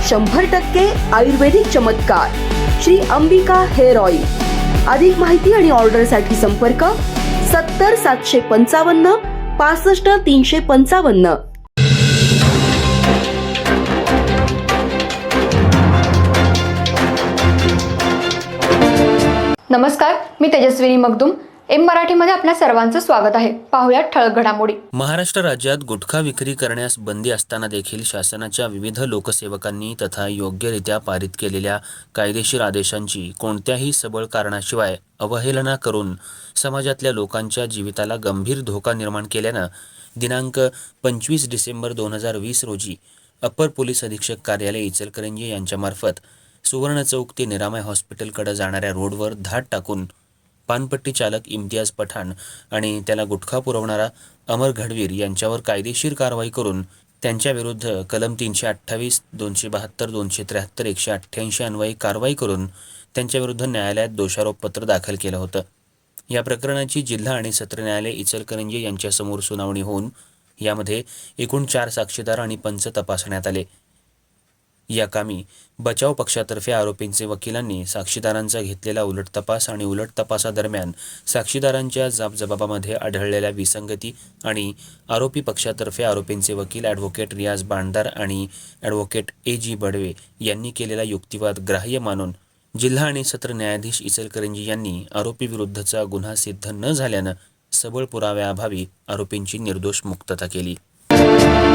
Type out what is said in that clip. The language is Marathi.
शंभर टक्के आयुर्वेदिक चमत्कार. Shri Ambika hair oil. अधिक माहिती आणि ऑर्डरसाठी संपर्क सत्तर सातशे पंचावन्न पासष्ट तीनशे पंचावन्न. नमस्कार मी तेजस्विनी मगदुम. एम मराठीमध्ये आपल्या सर्वांचं स्वागत आहे. पाहुयात ठळक घडामोडी. महाराष्ट्र राज्यात गुटखा विक्री करण्यास बंदी असताना देखील शासनाच्या विविध लोकसेवकांनी तथा योग्यरित्या पारित केलेल्या कायदेशीर आदेशांची कोणत्याही सबळ कारणाशिवाय अवहेलना करून समाजातल्या लोकांच्या जीविताला गंभीर धोका निर्माण केल्यानं दिनांक पंचवीस डिसेंबर दोन हजार वीस रोजी अप्पर पोलीस अधीक्षक कार्यालय इचलकरंजी यांच्यामार्फत सुवर्ण चौक ते निरामय हॉस्पिटलकडे जाणाऱ्या रोडवर धाड टाकून पानपट्टी चालक इम्तियाज पठाण आणि त्याला गुटखा पुरवणारा अमर घडवीर यांच्यावर कायदेशीर कारवाई करून त्यांच्याविरुद्ध कलम तीनशे अठ्ठावीस दोनशे बहात्तर दोनशे त्र्याहत्तर एकशे अठ्ठ्याऐंशी अन्वयी कारवाई करून त्यांच्याविरुद्ध न्यायालयात दोषारोपपत्र दाखल केलं होतं. या प्रकरणाची जिल्हा आणि सत्र न्यायालय इचलकरंजी यांच्यासमोर सुनावणी होऊन यामध्ये एकूण चार साक्षीदार आणि पंच तपासण्यात आले. या कामी बचाव पक्षातर्फे आरोपींचे वकिलांनी साक्षीदारांचा घेतलेला उलट तपास आणि उलट तपासादरम्यान साक्षीदारांच्या जाबजबाबामध्ये आढळलेल्या विसंगती आणि आरोपी पक्षातर्फे आरोपींचे वकील ॲडव्होकेट रियाज बांडदार आणि ॲडव्होकेट ए जी बडवे यांनी केलेला युक्तिवाद ग्राह्य मानून जिल्हा आणि सत्र न्यायाधीश इचलकरंजी यांनी आरोपीविरुद्धचा गुन्हा सिद्ध न झाल्यानं सबळ पुराव्याअभावी आरोपींची निर्दोष मुक्तता केली.